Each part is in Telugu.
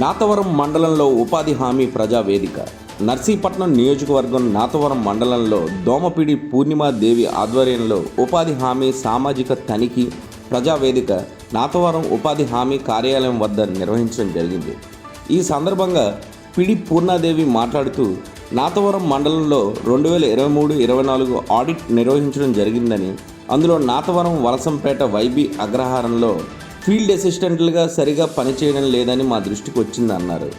నాతవరం మండలంలో ఉపాధి హామీ ప్రజా వేదిక. నర్సీపట్నం నియోజకవర్గం నాతవరం మండలంలో దోమపిడి పూర్ణిమాదేవి ఆధ్వర్యంలో ఉపాధి హామీ సామాజిక తనిఖీ ప్రజా వేదిక నాతవరం ఉపాధి హామీ కార్యాలయం వద్ద నిర్వహించడం జరిగింది. ఈ సందర్భంగా పిడి పూర్ణాదేవి మాట్లాడుతూ నాతవరం మండలంలో రెండు వేల ఇరవై మూడు ఇరవై నాలుగు ఆడిట్ నిర్వహించడం జరిగిందని అందులో నాతవరం వలసంపేట వైబీ అగ్రహారంలో ఫీల్డ్ అసిస్టెంట్లుగా సరిగా పనిచేయడం లేదని మా దృష్టికి వచ్చిందన్నారు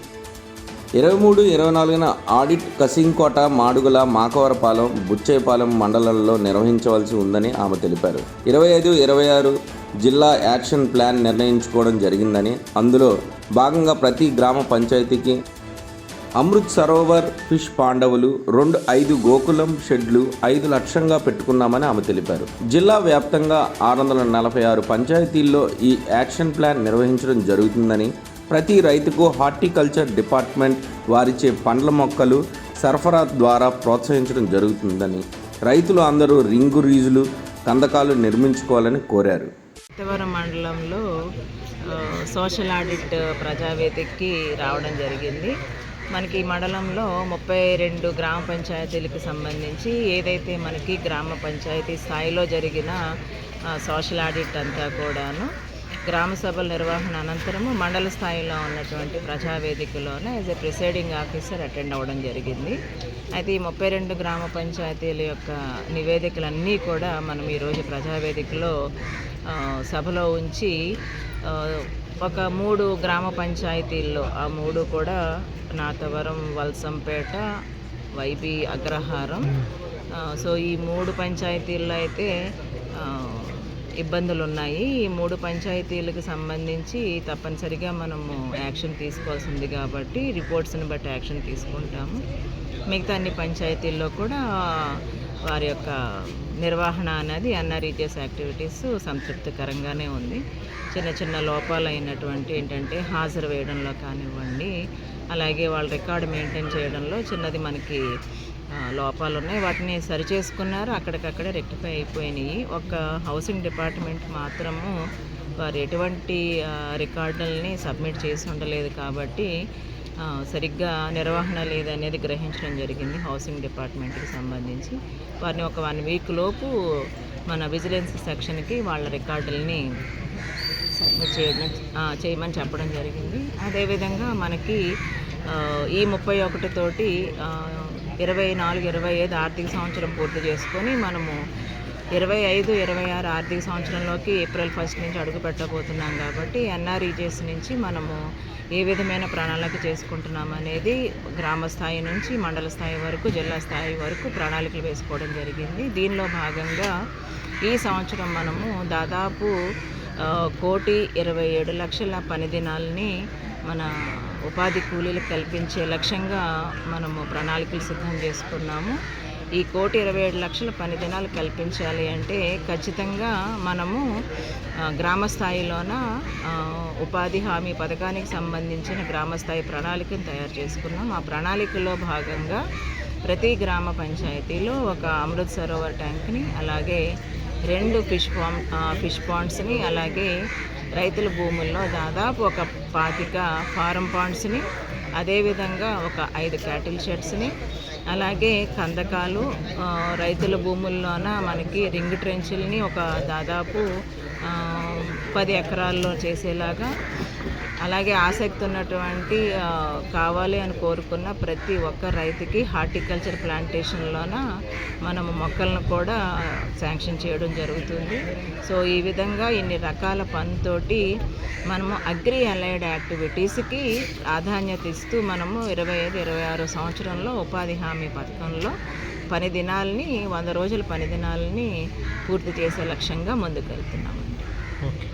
ఇరవై మూడు ఇరవై నాలుగున ఆడిట్ కసింకోట మాడుగుల మాకవరపాలెం బుచ్చేపాలెం మండలాల్లో నిర్వహించవలసి ఉందని ఆమె తెలిపారు. ఇరవై ఐదు ఇరవై ఆరు జిల్లా యాక్షన్ ప్లాన్ నిర్ణయించుకోవడం జరిగిందని అందులో భాగంగా ప్రతి గ్రామ పంచాయతీకి అమృత్ సరోవర్ ఫిష్ పాండవులు రెండు ఐదు గోకులం షెడ్లు ఐదు లక్ష్యంగా పెట్టుకున్నామని ఆమె తెలిపారు. జిల్లా వ్యాప్తంగా ఆరు వందల నలభై ఆరు పంచాయతీల్లో ఈ యాక్షన్ ప్లాన్ నిర్వహించడం జరుగుతుందని ప్రతి రైతుకు హార్టికల్చర్ డిపార్ట్మెంట్ వారిచే పండ్ల మొక్కలు సరఫరా ద్వారా ప్రోత్సహించడం జరుగుతుందని రైతులు అందరూ రింగు రీజులు కందకాలు నిర్మించుకోవాలని కోరారు. మండలంలో సోషల్ ఆడిట్ ప్రజావేదికకి రావడం జరిగింది. మనకి ఈ మండలంలో ముప్పై రెండు గ్రామ పంచాయతీలకు సంబంధించి ఏదైతే మనకి గ్రామ పంచాయతీ స్థాయిలో జరిగిన సోషల్ ఆడిట్ అంతా కూడాను గ్రామ సభల నిర్వహణ అనంతరము మండల స్థాయిలో ఉన్నటువంటి ప్రజావేదికలోనే as a presiding officer attend అవ్వడం జరిగింది. అయితే ఈ ముప్పై రెండు గ్రామ పంచాయతీల యొక్క నివేదికలన్నీ కూడా మనం ఈరోజు ప్రజావేదికలో సభలో ఉంచి ఒక మూడు గ్రామ పంచాయతీల్లో ఆ మూడు కూడా Nathavaram Valasampeta Y B Agraharam. So ఈ మూడు పంచాయతీల్లో అయితే ఇబ్బందులు ఉన్నాయి ఈ మూడు పంచాయతీలకు సంబంధించి తప్పనిసరిగా మనము యాక్షన్ తీసుకోవాల్సింది కాబట్టి రిపోర్ట్స్ని బట్టి యాక్షన్ తీసుకుంటాము. మిగతా అన్ని పంచాయతీల్లో కూడా వారి యొక్క నిర్వహణ అనేది ఎన్ఆర్ఈజెస్ యాక్టివిటీస్ సంతృప్తికరంగానే ఉంది. చిన్న చిన్న లోపాలు అయినటువంటి ఏంటంటే హాజరు వేయడంలో కానివ్వండి అలాగే వాళ్ళ రికార్డు మెయింటైన్ చేయడంలో చిన్నది మనకి లోపాలు ఉన్నాయి వాటిని సరి చేసుకున్నారు అక్కడికక్కడే రెక్టిఫై అయిపోయినాయి. ఒక హౌసింగ్ డిపార్ట్మెంట్ మాత్రము వారు ఎటువంటి రికార్డుల్ని సబ్మిట్ చేసి ఉండలేదు కాబట్టి సరిగ్గా నిర్వహణ లేదనేది గ్రహించడం జరిగింది హౌసింగ్ డిపార్ట్మెంట్కి సంబంధించి. వారిని ఒక వన్ వీక్ లోపు మన విజిలెన్స్ సెక్షన్కి వాళ్ళ రికార్డుల్ని సబ్మిట్ చేయడం చేయమని చెప్పడం జరిగింది. అదేవిధంగా మనకి ఈ ముప్పై ఒకటి తోటి ఇరవై నాలుగు ఇరవై ఐదు ఆర్థిక సంవత్సరం పూర్తి చేసుకొని మనము ఇరవై ఐదు ఇరవై ఆరు ఆర్థిక సంవత్సరంలోకి ఏప్రిల్ ఫస్ట్ నుంచి అడుగు పెట్టబోతున్నాం కాబట్టి ఎన్ఆర్ఈజెస్ నుంచి మనము ఏ విధమైన ప్రణాళిక చేసుకుంటున్నాం అనేది గ్రామ స్థాయి నుంచి మండల స్థాయి వరకు జిల్లా స్థాయి వరకు ప్రణాళికలు వేసుకోవడం జరిగింది. దీనిలో భాగంగా ఈ సంవత్సరం మనము దాదాపు కోటి ఇరవై ఏడు లక్షల పని దినాలని మన ఉపాధి కూలీలకు కల్పించే లక్ష్యంగా మనము ప్రణాళికలు సిద్ధం చేసుకున్నాము. ఈ కోటి ఇరవై ఏడు లక్షల పని దినాలు కల్పించాలి అంటే ఖచ్చితంగా మనము గ్రామ స్థాయిలోన ఉపాధి హామీ పథకానికి సంబంధించిన గ్రామస్థాయి ప్రణాళికను తయారు చేసుకున్నాం. ఆ ప్రణాళికలో భాగంగా ప్రతి గ్రామ పంచాయతీలో ఒక అమృత్ సరోవర్ ట్యాంక్ని అలాగే రెండు ఫిష్ పాండ్ ఫిష్ పాండ్స్ని అలాగే రైతుల భూముల్లో దాదాపు ఒక పాతిక ఫారం పాండ్స్ని అదేవిధంగా ఒక ఐదు క్యాటిల్ షెడ్స్ని అలాగే కందకాలు రైతుల భూముల్లోన మనకి రింగ్ ట్రెంచుల్ని ఒక దాదాపు పది ఎకరాల్లో చేసేలాగా. అలాగే ఆసక్తి ఉన్నటువంటి కావాలి అని కోరుకున్న ప్రతి ఒక్క రైతుకి హార్టికల్చర్ ప్లాంటేషన్లోన మనము మొక్కలను కూడా శాంక్షన్ చేయడం జరుగుతుంది. సో ఈ విధంగా ఇన్ని రకాల పనితోటి మనము అగ్రి అలైడ్ యాక్టివిటీస్కి ప్రాధాన్యత ఇస్తూ మనము ఇరవై ఐదు ఇరవై ఆరు సంవత్సరంలో ఉపాధి హామీ పథకంలో పని దినాలని వంద రోజుల పని దినాలని పూర్తి చేసే లక్ష్యంగా ముందుకెళ్తున్నాము. ಓಕೆ